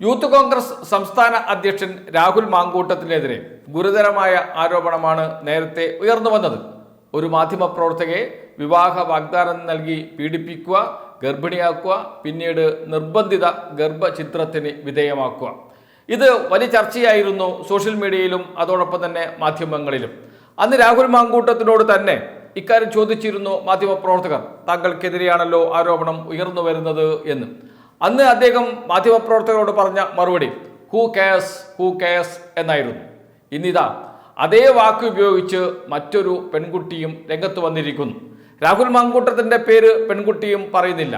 Youth Congress സംസ്ഥാന അധ്യക്ഷൻ രാഹുൽ മാങ്കൂട്ടത്തിനെതിരെ ഗുരുതരമായ ആരോപണമാണ് നേരത്തെ ഉയർന്നു വന്നത്. ഒരു മാധ്യമപ്രവർത്തകയെ വിവാഹ വാഗ്ദാനം നൽകി പീഡിപ്പിക്കുക ഗർഭിണിയാക്കുക പിന്നീട് നിർബന്ധിത ഗർഭചിത്രത്തിന് വിധേയമാക്കുക. ഇത് വലിയ ചർച്ചയായിരുന്നു സോഷ്യൽ മീഡിയയിലും അതോടൊപ്പം തന്നെ മാധ്യമങ്ങളിലും. അന്ന് രാഹുൽ മാങ്കൂട്ടത്തിനോട് തന്നെ ഇക്കാര്യം ചോദിച്ചിരുന്നു മാധ്യമപ്രവർത്തകർ താങ്കൾക്കെതിരെയാണല്ലോ ആരോപണം ഉയർന്നു വരുന്നത് എന്ന്. അന്ന് അദ്ദേഹം മാധ്യമപ്രവർത്തകരോട് പറഞ്ഞ മറുപടി ഹൂ കെയർസ് ഹൂ കെയർസ് എന്നായിരുന്നു. ഇന്നിതാ അതേ വാക്ക് ഉപയോഗിച്ച് മറ്റൊരു പെൺകുട്ടിയും രംഗത്ത് വന്നിരിക്കുന്നു. രാഹുൽ മാങ്കൂട്ടത്തിന്റെ പേര് പെൺകുട്ടിയും പറയുന്നില്ല.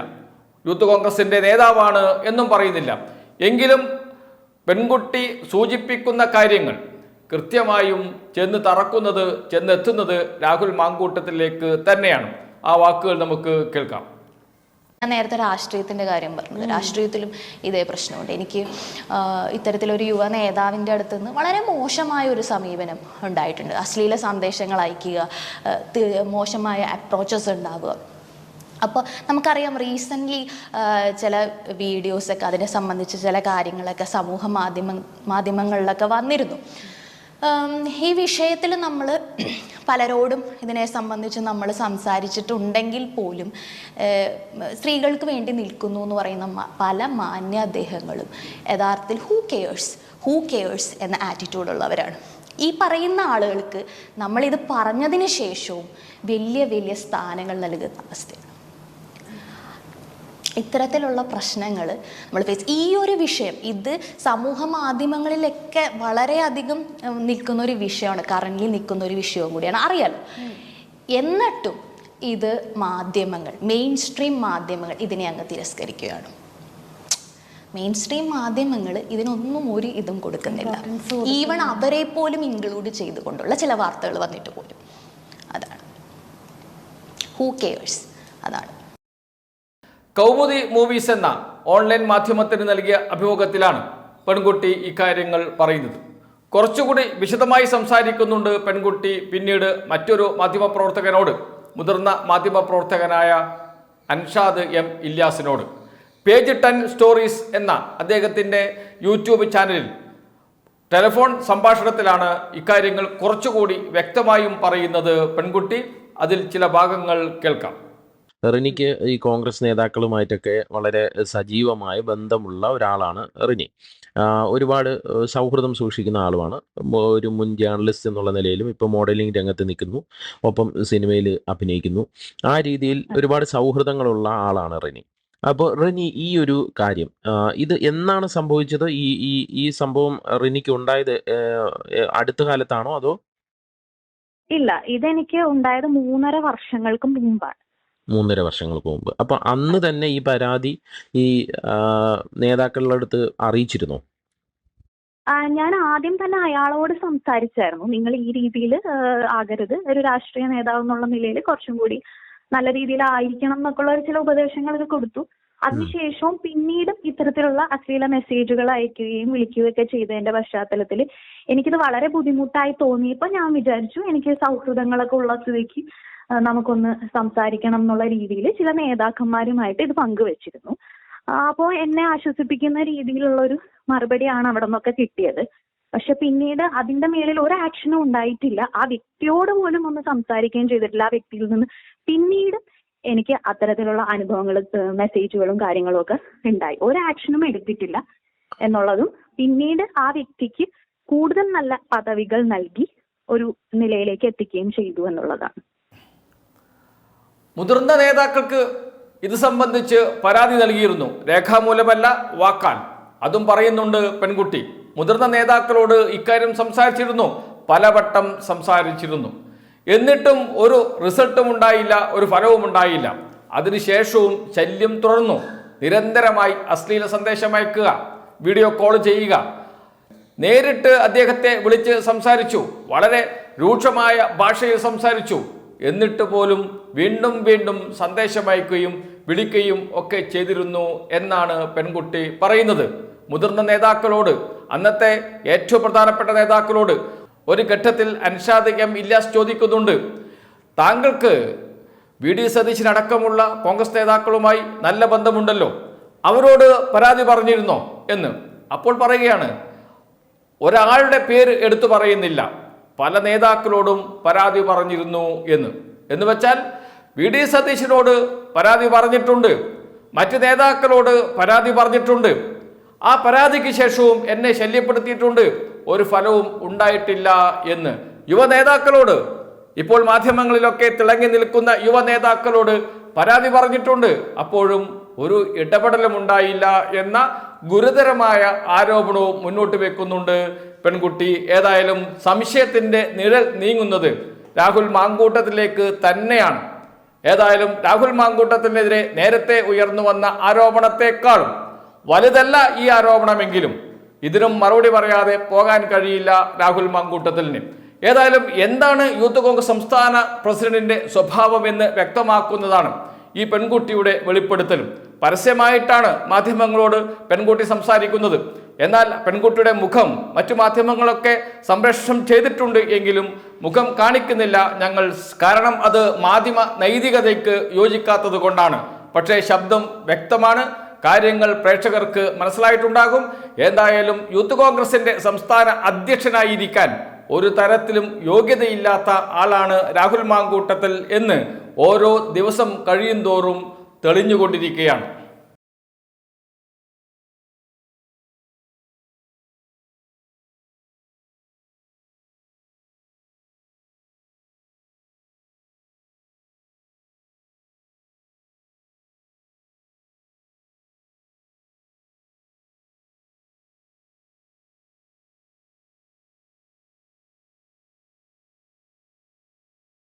യൂത്ത് കോൺഗ്രസിന്റെ നേതാവാണ് എന്നും പറയുന്നില്ല. എങ്കിലും പെൺകുട്ടി സൂചിപ്പിക്കുന്ന കാര്യങ്ങൾ കൃത്യമായും ചെന്ന് തറക്കുന്നത് ചെന്നെത്തുന്നത് രാഹുൽ മാങ്കൂട്ടത്തിലേക്ക് തന്നെയാണ്. ആ വാക്കുകൾ നമുക്ക് കേൾക്കാം. ഞാൻ നേരത്തെ രാഷ്ട്രീയത്തിന്റെ കാര്യം പറഞ്ഞത്. രാഷ്ട്രീയത്തിലും ഇതേ പ്രശ്നമുണ്ട്. എനിക്ക് ഇത്തരത്തിലൊരു യുവ നേതാവിന്റെ അടുത്ത് നിന്ന് വളരെ മോശമായ ഒരു സമീപനം ഉണ്ടായിട്ടുണ്ട്. അശ്ലീല സന്ദേശങ്ങൾ അയക്കുക മോശമായ അപ്രോച്ചസ് ഉണ്ടാവുക. അപ്പോൾ നമുക്കറിയാം റീസെന്റ്ലി ചില വീഡിയോസൊക്കെ അതിനെ സംബന്ധിച്ച് ചില കാര്യങ്ങളൊക്കെ സമൂഹ മാധ്യമ മാധ്യമങ്ങളിലൊക്കെ വന്നിരുന്നു. ഈ വിഷയത്തിൽ നമ്മൾ പലരോടും ഇതിനെ സംബന്ധിച്ച് നമ്മൾ സംസാരിച്ചിട്ടുണ്ടെങ്കിൽ പോലും സ്ത്രീകൾക്ക് വേണ്ടി നിൽക്കുന്നു എന്ന് പറയുന്ന പല മാന്യ അദ്ദേഹങ്ങളും യഥാർത്ഥത്തിൽ ഹൂ കെയേഴ്സ് ഹൂ കെയേഴ്സ് എന്ന ആറ്റിറ്റ്യൂഡ് ഉള്ളവരാണ്. ഈ പറയുന്ന ആളുകൾക്ക് നമ്മളിത് പറഞ്ഞതിന് ശേഷവും വലിയ വലിയ സ്ഥാനങ്ങൾ നൽകുന്ന അവസ്ഥയാണ്. ഇത്തരത്തിലുള്ള പ്രശ്നങ്ങൾ നമ്മൾ ഫേസ് ഈ ഒരു വിഷയം ഇത് സമൂഹ മാധ്യമങ്ങളിലൊക്കെ വളരെയധികം നിൽക്കുന്ന ഒരു വിഷയമാണ്. കറന്റ് നിൽക്കുന്ന ഒരു വിഷയവും കൂടിയാണ്. അറിയാലോ? എന്നിട്ടും ഇത് മാധ്യമങ്ങൾ മെയിൻ സ്ട്രീം മാധ്യമങ്ങൾ ഇതിനെ അങ്ങ് തിരസ്കരിക്കുകയാണ്. മെയിൻ സ്ട്രീം മാധ്യമങ്ങൾ ഇതിനൊന്നും ഒരു ഇതും കൊടുക്കുന്നില്ല. ഈവൺ അവരെ പോലും ഇൻക്ലൂഡ് ചെയ്തുകൊണ്ടുള്ള ചില വാർത്തകൾ വന്നിട്ട് പോലും. അതാണ്. ഹൂ കെയേഴ്സ് അതാണ്. കൗമുദി മൂവീസ് എന്ന ഓൺലൈൻ മാധ്യമത്തിന് നൽകിയ അഭിമുഖത്തിലാണ് പെൺകുട്ടി ഇക്കാര്യങ്ങൾ പറയുന്നത്. കുറച്ചുകൂടി വിശദമായി സംസാരിക്കുന്നുണ്ട് പെൺകുട്ടി പിന്നീട് മറ്റൊരു മാധ്യമപ്രവർത്തകനോട് മുതിർന്ന മാധ്യമപ്രവർത്തകനായ അൻഷാദ് എം ഇല്യാസിനോട്. പേജ് ടെൻ സ്റ്റോറീസ് എന്ന അദ്ദേഹത്തിന്റെ യൂട്യൂബ് ചാനലിൽ ടെലിഫോൺ സംഭാഷണത്തിലാണ് ഇക്കാര്യങ്ങൾ കുറച്ചുകൂടി വ്യക്തമായും പറയുന്നത് പെൺകുട്ടി. അതിൽ ചില ഭാഗങ്ങൾ കേൾക്കാം. റിനിക്ക് ഈ കോൺഗ്രസ് നേതാക്കളുമായിട്ടൊക്കെ വളരെ സജീവമായ ബന്ധമുള്ള ഒരാളാണ് റിനി. ഒരുപാട് സൗഹൃദം സൂക്ഷിക്കുന്ന ആളുമാണ്. ഒരു മുൻ ജേർണലിസ്റ്റ് എന്നുള്ള നിലയിലും ഇപ്പോൾ മോഡലിംഗ് രംഗത്ത് നിൽക്കുന്നു. ഒപ്പം സിനിമയിൽ അഭിനയിക്കുന്നു. ആ രീതിയിൽ ഒരുപാട് സൗഹൃദങ്ങളുള്ള ആളാണ് റിനി. അപ്പോൾ റിനി ഈ ഒരു കാര്യം ഇത് എന്നാണ് സംഭവിച്ചത്? ഈ ഈ ഈ സംഭവം റിനിക്ക് ഉണ്ടായത് അടുത്ത കാലത്താണോ അതോ? ഇല്ല ഇതെനിക്ക് ഉണ്ടായത് മൂന്നര വർഷങ്ങൾക്ക് മുമ്പാണ്. മൂന്നര വർഷങ്ങൾക്ക് മുമ്പ്. അപ്പോൾ അന്ന് തന്നെ ഈ പരാതി ഈ നേതാക്കളുടെ അടുത്ത് അറിയിച്ചിരുന്നോ? ഞാൻ ആദ്യം തന്നെ അയാളോട് സംസാരിച്ചായിരുന്നു. നിങ്ങൾ ഈ രീതിയിൽ ആകരുത്. ഒരു രാഷ്ട്രീയ നേതാവ് എന്നുള്ള നിലയിൽ കുറച്ചും കൂടി നല്ല രീതിയിൽ ആയിരിക്കണം എന്നൊക്കെയുള്ള ചില ഉപദേശങ്ങളൊക്കെ കൊടുത്തു. അതിനുശേഷവും പിന്നീടും ഇത്തരത്തിലുള്ള അശ്ലീല മെസ്സേജുകൾ അയക്കുകയും വിളിക്കുകയും ഒക്കെ ചെയ്തതിന്റെ പശ്ചാത്തലത്തിൽ എനിക്കിത് വളരെ ബുദ്ധിമുട്ടായി തോന്നിയപ്പോൾ ഞാൻ വിചാരിച്ചു എനിക്ക് സൗഹൃദങ്ങളൊക്കെ ഉള്ള സ്ഥിതിക്ക് നമുക്കൊന്ന് സംസാരിക്കണം എന്നുള്ള രീതിയിൽ ചില നേതാക്കന്മാരുമായിട്ട് ഇത് പങ്കുവച്ചിരുന്നു. അപ്പോൾ എന്നെ ആശ്വസിപ്പിക്കുന്ന രീതിയിലുള്ള ഒരു മറുപടിയാണ് അവിടെ നിന്നൊക്കെ കിട്ടിയത്. പക്ഷെ പിന്നീട് അതിന്റെ മേളിൽ ഒരു ആക്ഷനും ഉണ്ടായിട്ടില്ല. ആ വ്യക്തിയോട് പോലും ഒന്ന് സംസാരിക്കുകയും ചെയ്തിട്ടില്ല ആ വ്യക്തിയിൽ നിന്ന്. പിന്നീട് എനിക്ക് അത്തരത്തിലുള്ള അനുഭവങ്ങൾ മെസ്സേജുകളും കാര്യങ്ങളും ഒക്കെ ഉണ്ടായി. ഒരു ആക്ഷനും എടുത്തിട്ടില്ല എന്നുള്ളതും പിന്നീട് ആ വ്യക്തിക്ക് കൂടുതൽ നല്ല പദവികൾ നൽകി ഒരു നിലയിലേക്ക് എത്തിക്കുകയും ചെയ്തു എന്നുള്ളതാണ്. മുതിർന്ന നേതാക്കൾക്ക് ഇത് സംബന്ധിച്ച് പരാതി നൽകിയിരുന്നു. രേഖാമൂലമല്ല വാക്കാൻ. അതും പറയുന്നുണ്ട് പെൺകുട്ടി. മുതിർന്ന നേതാക്കളോട് ഇക്കാര്യം സംസാരിച്ചിരുന്നു. പലവട്ടം സംസാരിച്ചിരുന്നു. എന്നിട്ടും ഒരു റിസൾട്ടും ഉണ്ടായില്ല ഒരു ഫലവും ഉണ്ടായില്ല. അതിനുശേഷവും ശല്യം തുടർന്നു. നിരന്തരമായി അശ്ലീല സന്ദേശം അയക്കുക വീഡിയോ കോൾ ചെയ്യുക. നേരിട്ട് അദ്ദേഹത്തെ വിളിച്ച് സംസാരിച്ചു. വളരെ രൂക്ഷമായ ഭാഷയിൽ സംസാരിച്ചു. എന്നിട്ട് പോലും വീണ്ടും വീണ്ടും സന്ദേശം അയക്കുകയും വിളിക്കുകയും ഒക്കെ ചെയ്തിരുന്നു എന്നാണ് പെൺകുട്ടി പറയുന്നത്. മുതിർന്ന നേതാക്കളോട് അന്നത്തെ ഏറ്റവും പ്രധാനപ്പെട്ട നേതാക്കളോട് ഒരു ഘട്ടത്തിൽ അൻഷാദ് എം ഇല്ലാസ് ചോദിക്കുന്നുണ്ട്. താങ്കൾക്ക് വി ഡി സതീശിനടക്കമുള്ള കോൺഗ്രസ് നേതാക്കളുമായി നല്ല ബന്ധമുണ്ടല്ലോ. അവരോട് പരാതി പറഞ്ഞിരുന്നോ എന്ന്. അപ്പോൾ പറയുകയാണ് ഒരാളുടെ പേര് എടുത്തു പറയുന്നില്ല. പല നേതാക്കളോടും പരാതി പറഞ്ഞിരുന്നു എന്ന്. എന്ന് വെച്ചാൽ വി ഡി സതീശനോട് പരാതി പറഞ്ഞിട്ടുണ്ട്. മറ്റ് നേതാക്കളോട് പരാതി പറഞ്ഞിട്ടുണ്ട്. ആ പരാതിക്ക് ശേഷവും എന്നെ ശല്യപ്പെടുത്തിയിട്ടുണ്ട്. ഒരു ഫലവും ഉണ്ടായിട്ടില്ല എന്ന്. യുവ നേതാക്കളോട് ഇപ്പോൾ മാധ്യമങ്ങളിലൊക്കെ തിളങ്ങി നിൽക്കുന്ന യുവ നേതാക്കളോട് പരാതി പറഞ്ഞിട്ടുണ്ട്. അപ്പോഴും ഒരു ഇടപെടലും ഉണ്ടായില്ല എന്ന ഗുരുതരമായ ആരോപണവും മുന്നോട്ട് വെക്കുന്നുണ്ട്. പെൺകുട്ടി ഏതായാലും സംശയത്തിന്റെ നിഴൽ നീങ്ങുന്നത് രാഹുൽ മാങ്കൂട്ടത്തിലേക്ക് തന്നെയാണ്. ഏതായാലും രാഹുൽ മാങ്കൂട്ടത്തിനെതിരെ നേരത്തെ ഉയർന്നു വന്ന ആരോപണത്തെക്കാളും വലുതല്ല ഈ ആരോപണമെങ്കിലും. ഇതിനും മറുപടി പറയാതെ പോകാൻ കഴിയില്ല രാഹുൽ മാങ്കൂട്ടത്തിന് ഏതായാലും എന്താണ് യൂത്ത് കോൺഗ്രസ് സംസ്ഥാന പ്രസിഡന്റിന്റെ സ്വഭാവം എന്ന് വ്യക്തമാക്കുന്നതാണ് ഈ പെൺകുട്ടിയുടെ വെളിപ്പെടുത്തലും. പരസ്യമായിട്ടാണ് മാധ്യമങ്ങളോട് പെൺകുട്ടി സംസാരിക്കുന്നത്. എന്നാൽ പെൺകുട്ടിയുടെ മുഖം മറ്റു മാധ്യമങ്ങളൊക്കെ സംപ്രേഷണം ചെയ്തിട്ടുണ്ട് എങ്കിലും മുഖം കാണിക്കുന്നില്ല. ഞങ്ങൾ കാരണം അത് മാധ്യമ നൈതികതയ്ക്ക് യോജിക്കാത്തത് കൊണ്ടാണ്. പക്ഷേ ശബ്ദം വ്യക്തമാണ്. കാര്യങ്ങൾ പ്രേക്ഷകർക്ക് മനസ്സിലായിട്ടുണ്ടാകും. എന്തായാലും യൂത്ത് കോൺഗ്രസിന്റെ സംസ്ഥാന അധ്യക്ഷനായിരിക്കാൻ ഒരു തരത്തിലും യോഗ്യതയില്ലാത്ത ആളാണ് രാഹുൽ മാങ്കൂട്ടത്തിൽ എന്ന് ഓരോ ദിവസം കഴിയുന്തോറും തെളിഞ്ഞുകൊണ്ടിരിക്കുകയാണ്.